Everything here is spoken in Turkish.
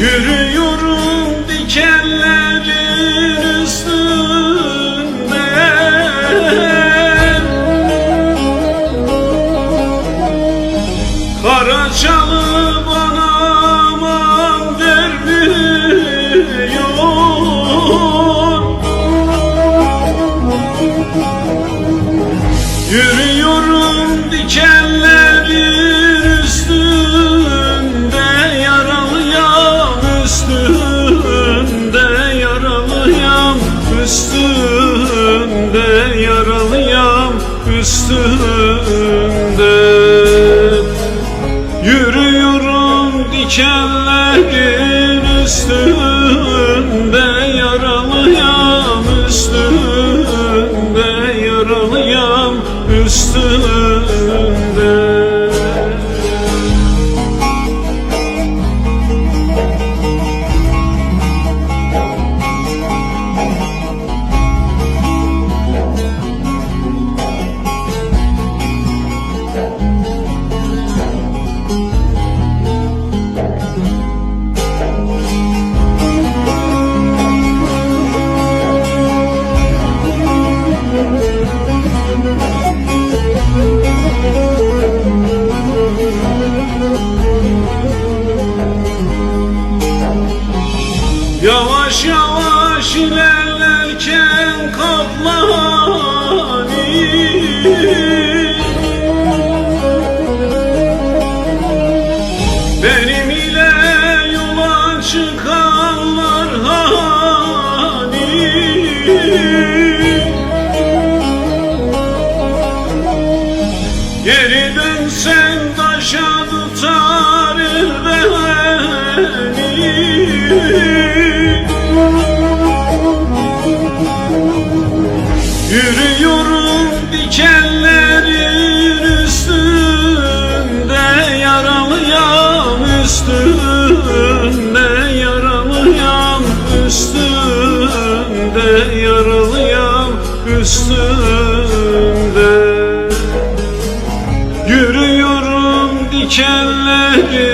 Yürüyorum dikenlerin üstünde. Karaçalı bana aman vermiyor Yürüyorum dikenlerin üstünde. Yürüyorum dikenlerin üstünde Yaralıyam üstünde Yaralıyam üstünde Yavaş yavaş ilerlerken kaplani Benim ile yola çıkanlar hani? Geri dönsen dikenlerin üstünde Yaralıyam üstünde Yaralıyam üstünde Yaralıyam üstünde. Yürüyorum dikenlerin